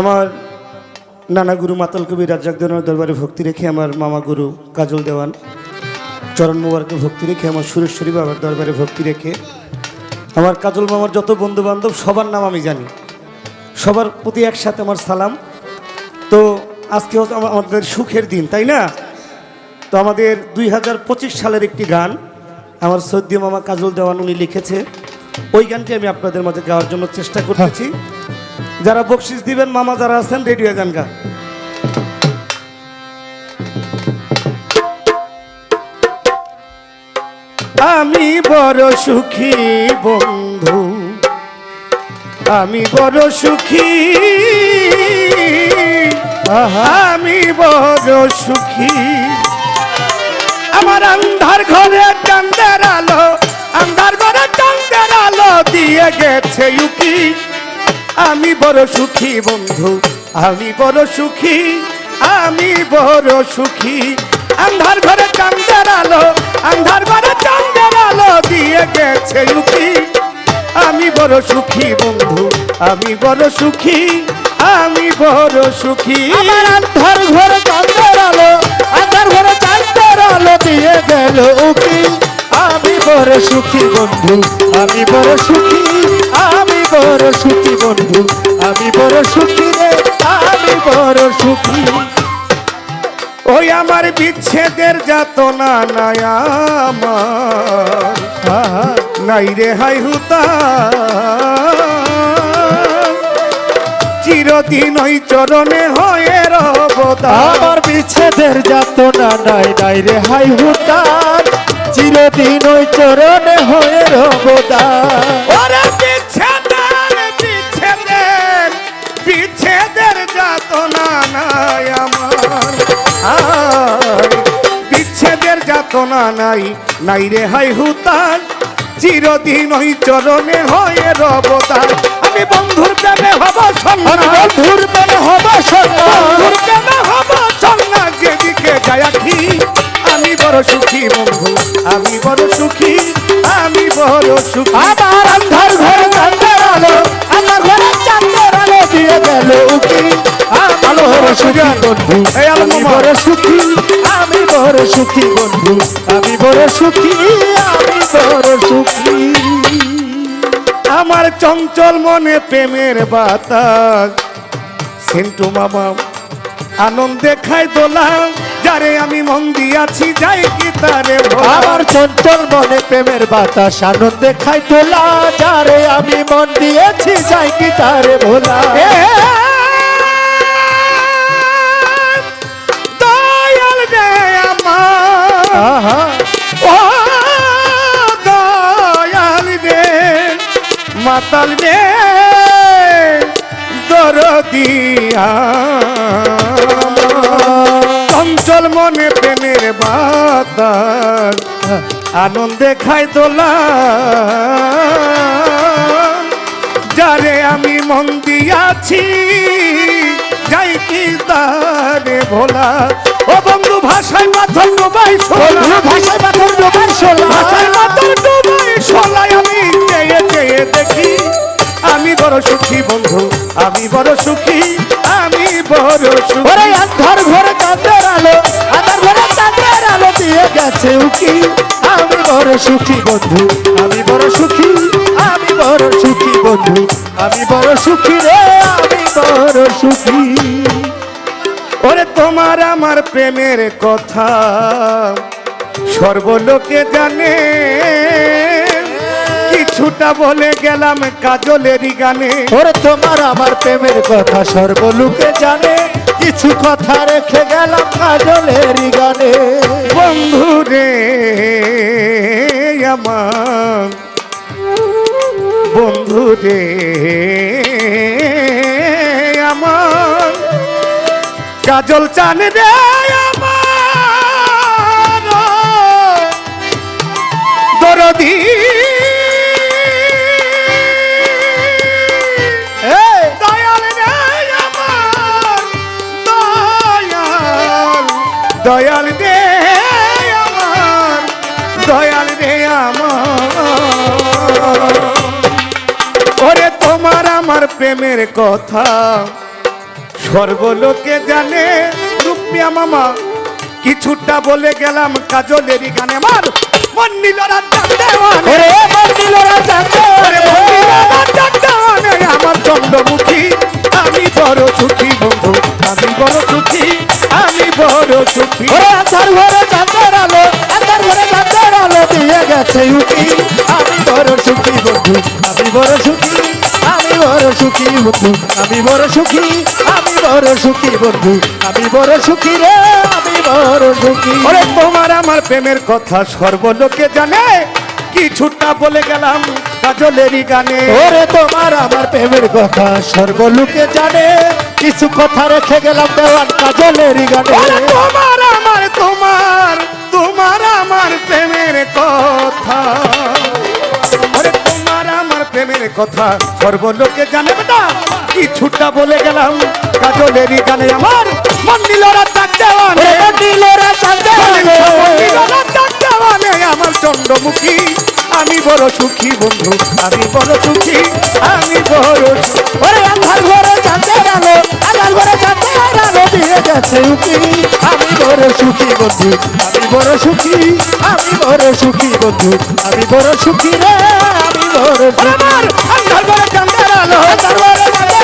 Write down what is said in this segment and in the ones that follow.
আমার নানা গুরু মাতাল কবি রাজ্জাক দেওয়ানের দরবারে ভক্তি রেখে আমার মামা গুরু কাজল দেওয়ান, চরণ মোবারকে ভক্তি রেখে আমার সুরেশ্বরী বাবার দরবারে ভক্তি রেখে আমার কাজল মামার যত বন্ধু বান্ধব সবার নাম আমি জানি। সবার প্রতি একসাথে আমার সালাম। তো আজকে হচ্ছে আমাদের সুখের দিন, তাই না? তো আমাদের দুই হাজার পঁচিশ সালের একটি গান আমার সদ্য মামা কাজল দেওয়ান উনি লিখেছে। ওই গানটি আমি আপনাদের মাঝে গাওয়ার জন্য চেষ্টা করতেছি। যারা বকশিস দিবেন, মামা যারা আছেন রেডিও গান গা। আমি বড় সুখী বন্ধু, আমি বড় সুখী। আমি বড় সুখী। আমার আন্ধার ঘরে চান্দের আলো, আন্ধার ঘরে চান্দের আলো দিয়ে গেছে উকি আমি বড় সুখী বন্ধু, আমি বড় সুখী, আমি বড় সুখী। আন্ধার ঘরে চান্দের আলো, আন্ধার ঘরে চান্দের আলো দিয়ে গেছে উকি আমি বড় সুখী বন্ধু, আমি বড় সুখী, আমি বড় সুখী। আমার আন্ধার ঘরে চাঁদের আলো, আন্ধার ঘরে চাঁদের আলো দিয়ে গেল উকি। আমি বড় সুখী বন্ধু, আমি বড় সুখী, আমি বড় সুখী বন্ধু আমি বড় সুখী রে আমি বড় সুখী। ওই আমার বিচ্ছেদের যাতনা নাই আমার নাই রে হাই হুতা। চিরদিন ওই চরণে হয়ে রবতা আমার বিচ্ছেদের যাতনা নাই নাই রে হাই হুতার চিরদিন ওই চরণে হয়ে ওরে যাতনা নাই নাই রে হাই হুতার। চিরদিন ওই চরণে হয়ে রবতার আমি বন্ধুর প্রেমে হব সন্ন্যাস বন্ধুর মনে হব সন্ন্যাস প্রেমে হব সন্ন্যাস যেদিকে যায় আমি বড় সুখী বন্ধু আমি বড় সুখী আমি বড় সুখী। আমার আন্ধার ঘরে চাঁদের আলো আমার ঘরে চাঁদের আলো দিয়ে গেল উকি। আমি বড় সুখী বন্ধু আমি বড় সুখী। সুখী বন্ধু আমি বড় সুখী আমি বড় সুখী। আমার চঞ্চল মনে প্রেমের বাতাস। সেন্টু মামা আনন্দে খাই দোলাম যারে আমি মন দিয়াছি যাই কি তারে। আমার চঞ্চল মনে প্রেমের বাতাস আনন্দে খাই তোলা যারে আমি মন দিয়েছি যাই কি তারে ভোলা। আনন্দে খাই দোলা। যারে আমি মন দিয়াছি যাই কি তারে ভোলা। ও বন্ধু ভাষায় মাথর ডোবাই বন্ধু ভাষায় ডোবাই শোলা। ভাষায় মাথর ডোবাই শোলায় আমি চেয়ে চেয়ে দেখি। আমি বড় সুখী বন্ধু আমি বড় সুখী আমি বড় সুখী। ওরে আন্ধার ঘরে চাঁদের আলো। গেছে উকি আমি বড় সুখী বন্ধু, আমি বড় সুখী, আমি বড় সুখী বন্ধু, আমি বড় সুখী রে, আমি বড় সুখী। ওরে তোমার আমার প্রেমের কথা, সর্বলোকে জানে। কিছুটা বলে গেলাম কাজলেরই গানে। ওরে তোমার আমার প্রেমের কথা সর্বলোকে জানে কিছু কথা রেখে গেলাম কাজলেরই গানে। বন্ধু রে আমার বন্ধু রে আমার কাজল চান রে আমার। দরদি দয়াল রে আমার, দয়াল রে আমার। ওরে তোমার আমার প্রেমের কথা, সর্বলোকে জানে রূপিয়া মামা। কিছুটা বলে গেলাম কাজলেরই গানে আমার। মন নিল রাত দেওয়ানে। রাজাতে ওরে বড় সুখী বন্ধু আমি বড় সুখী আমি বড় সুখী। ওরে আধার ঘরে চাঁদের আলো আধার ঘরে চাঁদের আলো দিয়ে গেছে উকি আমি বড় সুখী বন্ধু আমি বড় সুখী আমি বড় সুখী বন্ধু আমি বড় সুখী আমি বড় সুখী বন্ধু আমি বড় সুখী রে আমি বড় সুখী। ওরে তোমার আমার প্রেমের কথা সর্বলোকে জানে কিছুটা বলে গেলাম কাজলেরই গানে। ওরে তোমার আমার প্রেমের কথা সর্বলোকে জানে। কিছু কথা রেখে গেলাম দেওয়ান কাজলেরই গানে। তোমার আমার তোমার তোমার আমার প্রেমের কথা। তোমার আমার প্রেমের কথা সর্বলোকে জানে বেটা। কিছুটা বলে গেলাম কাজলেরই গানে আমার। মন নিল রাত ডাক দেওয়ানে। মন রাত দেওয়ানে আমার চন্দ্রমুখী। আমি বড় সুখী বন্ধু, আমি বড় সুখী, আমি বড় সুখী। আধার ঘরে চাঁদের আলো আমার ঘরে চাঁদের আলো দিয়ে গেছে আমি বড় সুখী বন্ধু, আমি বড় সুখী, আমি বড় সুখী বন্ধু, আমি বড় সুখী রে, আমি বড় সুখী। আমার ঘরে চাঁদের আলো আমার ঘরে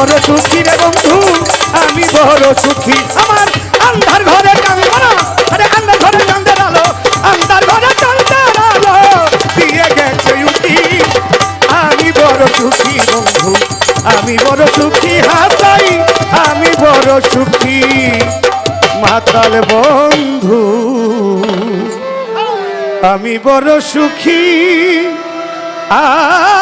বড় সুখী রে বন্ধু, আমি বড় সুখী। আমার আন্ধার ঘরে আলো, আরে আন্ধার ঘরে চাঁদের আলো ঘরে আলো। দিয়ে গেছে উকি আমি বড় সুখী বন্ধু, আমি বড় সুখী হাতাই আমি বড় সুখী মাতাল বন্ধু। আমি বড় সুখী আমি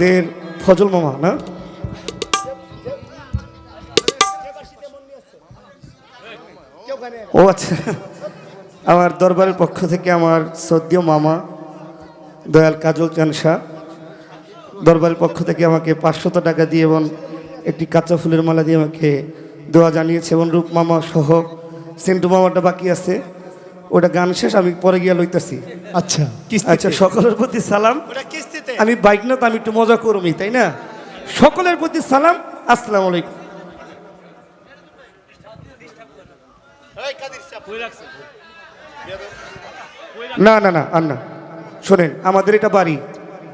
আমাদের ফজল মামা না? ও আচ্ছা। আমার দরবারের পক্ষ থেকে আমার সদ্য মামা দয়াল কাজল চান শাহ দরবারের পক্ষ থেকে আমাকে পাঁচশত টাকা দিয়ে এবং একটি কাঁচা ফুলের মালা দিয়ে আমাকে দোয়া জানিয়েছে এবং রূপ মামা সহ সেন্টু মামাটা বাকি আছে। ওটা গান শেষ আমি পরে গিয়ে লইতেছি। আচ্ছা আচ্ছা সকলের প্রতি সালাম। আমি বাইক না তো আমি একটু মজা করবি তাই না? সকলের প্রতি সালাম আসসালাম আলাইকুম। না না না আর না। শোনেন আমাদের এটা বাড়ি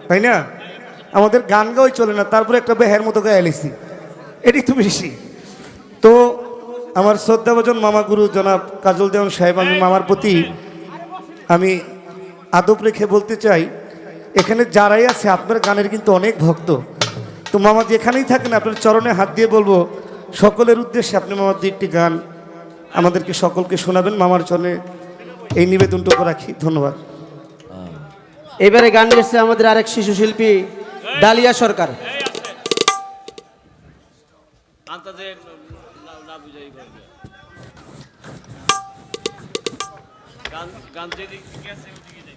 তাই না? আমাদের গান গাওয়াই চলে না তারপরে একটা বেহের মতো গায়ে এলেছি এটি তো বেশি। তো আমার শ্রদ্ধাভাজন মামা গুরু জনাব কাজল দেওয়ান সাহেব আমি মামার প্রতি আমি আদব রেখে বলতে চাই এখানে যারাই আছে আপনার গানের কিন্তু অনেক ভক্ত। তো মামা যেখানেই থাকেন আপনার চরণে হাত দিয়ে বলব সকলের উদ্দেশ্যে আপনি মামার দিয়ে একটি গান আমাদেরকে সকলকে শোনাবেন। মামার চরণে এই নিবেদনটুকু রাখি ধন্যবাদ। এবারে গান গেছে আমাদের আরেক শিশু শিল্পী ডালিয়া সরকার। আন্তাজে না না বুঝাই করবে গান গান যেদিকে গেছে ওদিকে যাই